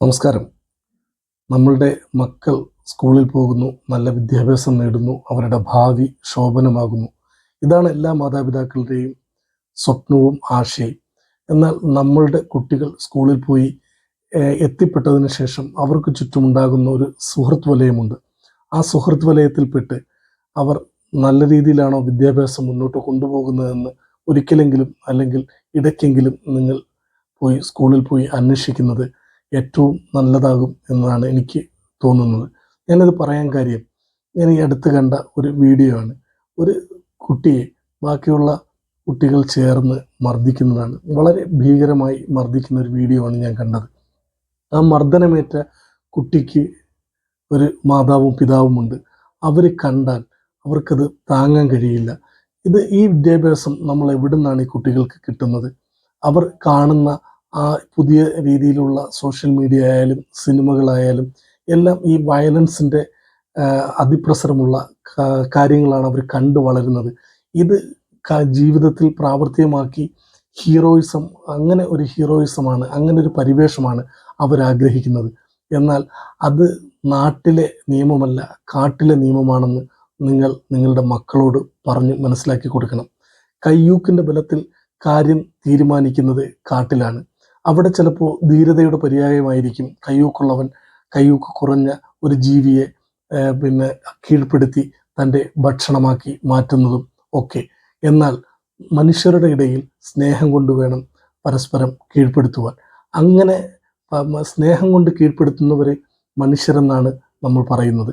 നമസ്കാരം. നമ്മളുടെ മക്കൾ സ്കൂളിൽ പോകുന്നു നല്ല വിദ്യാഭ്യാസം നേടുന്നു അവരുടെ ഭാവി ശോഭനമാകുന്നു. ഇതാണ് എല്ലാ മാതാപിതാക്കളുടെയും സ്വപ്നവും ആശയും. എന്നാൽ നമ്മളുടെ കുട്ടികൾ സ്കൂളിൽ പോയി എത്തിപ്പെട്ടതിന് ശേഷം അവർക്ക് ചുറ്റുമുണ്ടാകുന്ന ഒരു സുഹൃത്ത് വലയമുണ്ട്. ആ സുഹൃത്ത് വലയത്തിൽപ്പെട്ട് അവർ നല്ല രീതിയിലാണോ വിദ്യാഭ്യാസം മുന്നോട്ട് കൊണ്ടുപോകുന്നതെന്ന് ഒരിക്കലെങ്കിലും അല്ലെങ്കിൽ ഇടയ്ക്കെങ്കിലും നിങ്ങൾ പോയി സ്കൂളിൽ പോയി അന്വേഷിക്കുന്നത് ഏറ്റവും നല്ലതാകും എന്നാണ് എനിക്ക് തോന്നുന്നത്. ഞാനത് പറയാൻ കാര്യം ഞാൻ ഈ അടുത്ത് കണ്ട ഒരു വീഡിയോ ആണ്. ഒരു കുട്ടിയെ ബാക്കിയുള്ള കുട്ടികൾ ചേർന്ന് മർദ്ദിക്കുന്നതാണ്. വളരെ ഭീകരമായി മർദ്ദിക്കുന്ന ഒരു വീഡിയോ ആണ് ഞാൻ കണ്ടത്. ആ മർദ്ദനമേറ്റ കുട്ടിക്ക് ഒരു മാതാവും പിതാവുമുണ്ട് അവർ കണ്ടാൽ അവർക്കത് താങ്ങാൻ കഴിയില്ല. ഇത് ഈ വിദ്യാഭ്യാസം നമ്മൾ എവിടെ നിന്നാണ് ഈ കുട്ടികൾക്ക് കിട്ടുന്നത്? അവർ കാണുന്ന ആ പുതിയ രീതിയിലുള്ള സോഷ്യൽ മീഡിയ ആയാലും സിനിമകളായാലും എല്ലാം ഈ വയലൻസിന്റെ അതിപ്രസരമുള്ള കാര്യങ്ങളാണ് അവർ കണ്ടു വളരുന്നത്. ഇത് ജീവിതത്തിൽ പ്രാവർത്തികമാക്കി ഹീറോയിസം അങ്ങനെ ഒരു ഹീറോയിസമാണ് അങ്ങനെ ഒരു പരിവേഷമാണ് അവരാഗ്രഹിക്കുന്നത്. എന്നാൽ അത് നാട്ടിലെ നിയമമല്ല കാട്ടിലെ നിയമമാണെന്ന് നിങ്ങൾ നിങ്ങളുടെ മക്കളോട് പറഞ്ഞ് മനസ്സിലാക്കി കൊടുക്കണം. കയ്യൂക്കിന്റെ ബലത്തിൽ കാര്യം തീരുമാനിക്കുന്നത് കാട്ടിലാണ്. അവിടെ ചിലപ്പോൾ ധീരതയുടെ പര്യായമായിരിക്കും. കയ്യൂക്കുള്ളവൻ കയ്യൂക്ക് കുറഞ്ഞ ഒരു ജീവിയെ പിന്നെ കീഴ്പ്പെടുത്തി തന്റെ ഭക്ഷണമാക്കി മാറ്റുന്നതും ഒക്കെ. എന്നാൽ മനുഷ്യരുടെ ഇടയിൽ സ്നേഹം കൊണ്ട് വേണം പരസ്പരം കീഴ്പ്പെടുത്തുവാൻ. അങ്ങനെ സ്നേഹം കൊണ്ട് കീഴ്പ്പെടുത്തുന്നവരെ മനുഷ്യരെന്നാണ് നമ്മൾ പറയുന്നത്.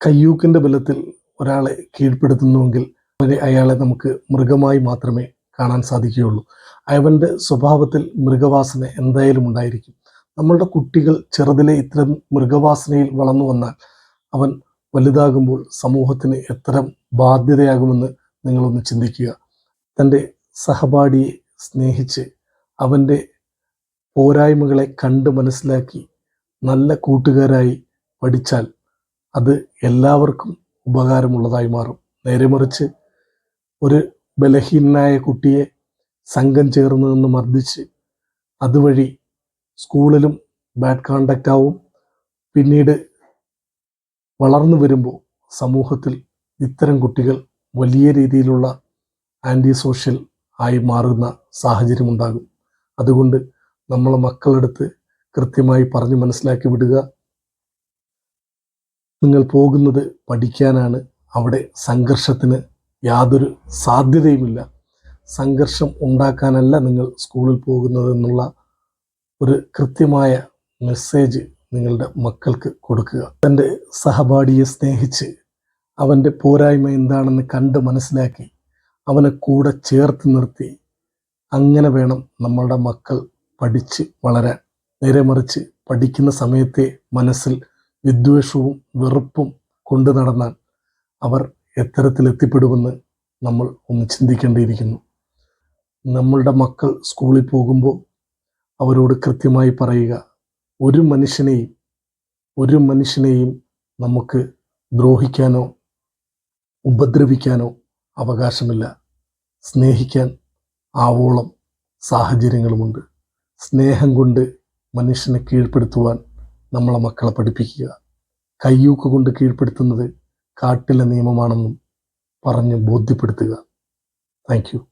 കയ്യൂക്കിന്റെ ബലത്തിൽ ഒരാളെ കീഴ്പ്പെടുത്തുന്നുവെങ്കിൽ അവരെ അയാളെ നമുക്ക് മൃഗമായി മാത്രമേ കാണാൻ സാധിക്കുകയുള്ളൂ. അവന്റെ സ്വഭാവത്തിൽ മൃഗവാസന എന്തായാലും ഉണ്ടായിരിക്കും. നമ്മളുടെ കുട്ടികൾ ചെറുതിലെ ഇത്തരം മൃഗവാസനയിൽ വളർന്നു വന്നാൽ അവൻ വലുതാകുമ്പോൾ സമൂഹത്തിന് എത്ര ബാധ്യതയാകുമെന്ന് നിങ്ങളൊന്ന് ചിന്തിക്കുക. തന്റെ സഹപാഠിയെ സ്നേഹിച്ച് അവന്റെ പോരായ്മകളെ കണ്ട് മനസ്സിലാക്കി നല്ല കൂട്ടുകാരായി പഠിച്ചാൽ അത് എല്ലാവർക്കും ഉപകാരമുള്ളതായി മാറും. നേരെ മറിച്ച് ഒരു ബലഹീനനായ കുട്ടിയെ സംഘം ചേർന്ന് നിന്ന് മർദ്ദിച്ച് അതുവഴി സ്കൂളിലും ബാഡ് കോണ്ടാക്റ്റ് ആവും. പിന്നീട് വളർന്നു വരുമ്പോൾ സമൂഹത്തിൽ ഇത്തരം കുട്ടികൾ വലിയ രീതിയിലുള്ള ആന്റി സോഷ്യൽ ആയി മാറുന്ന സാഹചര്യമുണ്ടാകും അതുകൊണ്ട് നമ്മളെ മക്കളെടുത്ത് കൃത്യമായി പറഞ്ഞ് മനസ്സിലാക്കി വിടുക. നിങ്ങൾ പോകുന്നത് പഠിക്കാനാണ്. അവിടെ സംഘർഷത്തിന് യാതൊരു സാധ്യതയുമില്ല. സംഘർഷം ഉണ്ടാക്കാനല്ല നിങ്ങൾ സ്കൂളിൽ പോകുന്നത് എന്നുള്ള ഒരു കൃത്യമായ മെസ്സേജ് നിങ്ങളുടെ മക്കൾക്ക് കൊടുക്കുക. തന്റെ സഹപാഠിയെ സ്നേഹിച്ച് അവന്റെ പോരായ്മ എന്താണെന്ന് കണ്ട് മനസ്സിലാക്കി അവനെ കൂടെ ചേർത്ത് നിർത്തി അങ്ങനെ വേണം നമ്മളുടെ മക്കൾ പഠിച്ച് വളരാൻ. നേരെ മറിച്ച് പഠിക്കുന്ന സമയത്തെ മനസ്സിൽ വിദ്വേഷവും വെറുപ്പും കൊണ്ടു നടന്നാൽ അവർ എത്തരത്തിലെത്തിപ്പെടുമെന്ന് നമ്മൾ ഒന്ന് ചിന്തിക്കേണ്ടിയിരിക്കുന്നു. നമ്മളുടെ മക്കൾ സ്കൂളിൽ പോകുമ്പോൾ അവരോട് കൃത്യമായി പറയുക ഒരു മനുഷ്യനെയും ഒരു മനുഷ്യനെയും നമുക്ക് ദ്രോഹിക്കാനോ ഉപദ്രവിക്കാനോ അവകാശമില്ല. സ്നേഹിക്കാൻ ആവോളം സാഹചര്യങ്ങളുമുണ്ട്. സ്നേഹം കൊണ്ട് മനുഷ്യനെ കീഴ്പ്പെടുത്തുവാൻ നമ്മളെ മക്കളെ പഠിപ്പിക്കുക. കയ്യൂക്ക് കൊണ്ട് കീഴ്പ്പെടുത്തുന്നത് കാട്ടിലെ നിയമമാണെന്നും പറഞ്ഞ് ബോധ്യപ്പെടുത്തുക. Thank you